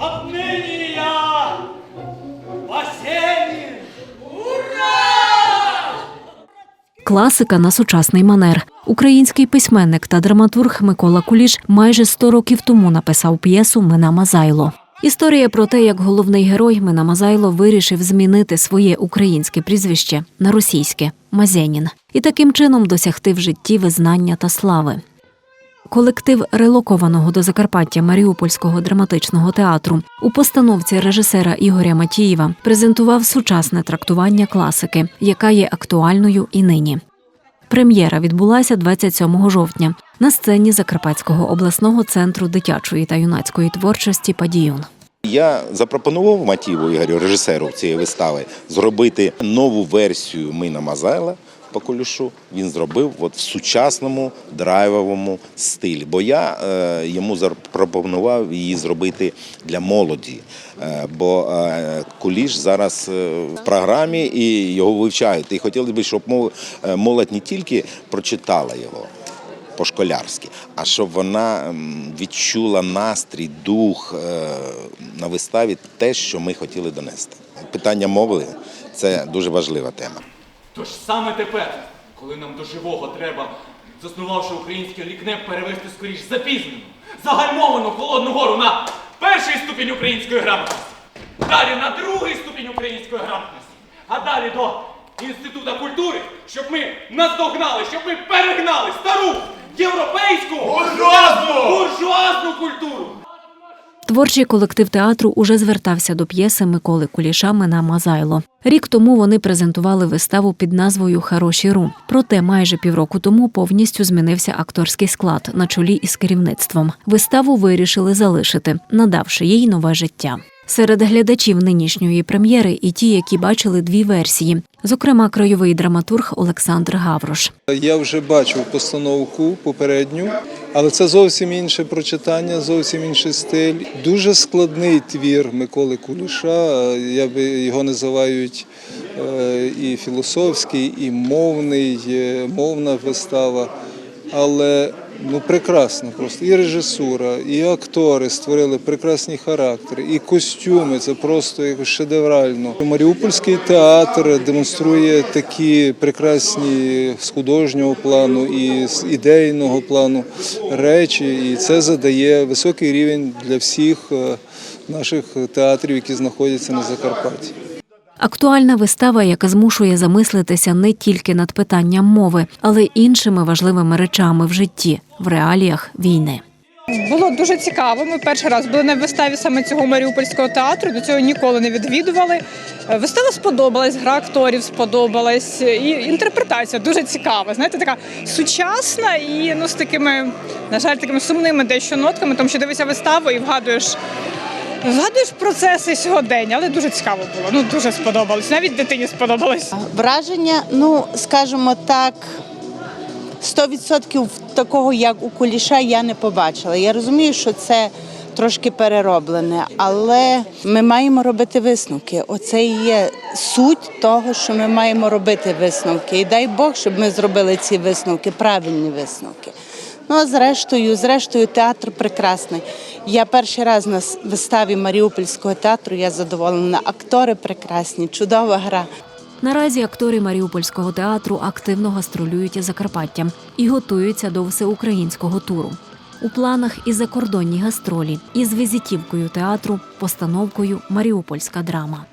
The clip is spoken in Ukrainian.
Отныне я Васенин! Ура! Класика на сучасний манер. Український письменник та драматург Микола Куліш майже 100 років тому написав п'єсу Мина Мазайло. Історія про те, як головний герой Мина Мазайло вирішив змінити своє українське прізвище на російське Мазенін і таким чином досягти в житті визнання та слави. Колектив релокованого до Закарпаття Маріупольського драматичного театру у постановці режисера Ігоря Матієва презентував сучасне трактування класики, яка є актуальною і нині. Прем'єра відбулася 27 жовтня на сцені Закарпатського обласного центру дитячої та юнацької творчості Падіюн. Я запропонував Матіву Ігорю, режисеру цієї вистави, зробити нову версію Мина Мазайла по Кулішу. Він зробив от в сучасному драйвовому стилі. Бо я е, йому запропонував її зробити для молоді. Е, бо е, Куліш зараз е, в програмі і його вивчають. І хотіли б, щоб е, молодь не тільки прочитала його по-школярськи, а щоб вона відчула настрій, дух е, на виставі, те, що ми хотіли донести. Питання мови це дуже важлива тема. Тож саме тепер, коли нам до живого треба, заснувавши українське лікне, перевести скоріш запізнену, загальмовану холодну гору на перший ступінь української грамотності, далі на другий ступінь української грамотності, а далі до Інститута культури, щоб ми наздогнали, щоб ми перегнали стару європейську буржуазну, буржуазну культуру. Творчий колектив театру уже звертався до п'єси Миколи Куліша Мина Мазайло. Рік тому вони презентували виставу під назвою Хороші ру. Проте майже півроку тому повністю змінився акторський склад на чолі із керівництвом. Виставу вирішили залишити, надавши їй нове життя. Серед глядачів нинішньої прем'єри і ті, які бачили дві версії, зокрема краєвий драматург Олександр Гаврош. Я вже бачив постановку попередню, але це зовсім інше прочитання, зовсім інший стиль. Дуже складний твір Миколи Куліша. Я би його називають е, і філософський, і мовний, е, мовна вистава. Але ну прекрасно просто і режисура, і актори створили прекрасні характери, і костюми. Це просто якось шедеврально. Маріупольський театр демонструє такі прекрасні з художнього плану і з ідейного плану речі, і це задає високий рівень для всіх е, наших театрів, які знаходяться на Закарпатті. Актуальна вистава, яка змушує замислитися не тільки над питанням мови, але й іншими важливими речами в житті в реаліях війни. Було дуже цікаво. Ми перший раз були на виставі саме цього маріупольського театру. До цього ніколи не відвідували. Е, Вистава сподобалась, гра акторів сподобалась, і інтерпретація дуже цікава. Знаєте, така сучасна і ну з такими, на жаль, такими сумними дещо нотками, тому що дивишся виставу і вгадуєш. Вгадуєш процеси сьогодення, але дуже цікаво було. Ну дуже сподобалось. Навіть дитині сподобалось. Враження, ну скажімо так, 100% такого, як у куліша, я не побачила. Я розумію, що це трошки перероблене, але ми маємо робити висновки. Оце і є суть того, що ми маємо робити висновки. І дай Бог, щоб ми зробили ці висновки, правильні висновки. Ну а зрештою, зрештою, театр прекрасний. Я перший раз на виставі Маріупольського театру. Я задоволена. Актори прекрасні, чудова гра. Наразі актори Маріупольського театру активно гастролюють Закарпаттям і готуються до всеукраїнського туру. У планах і закордонні гастролі із візитівкою театру, постановкою Маріупольська драма.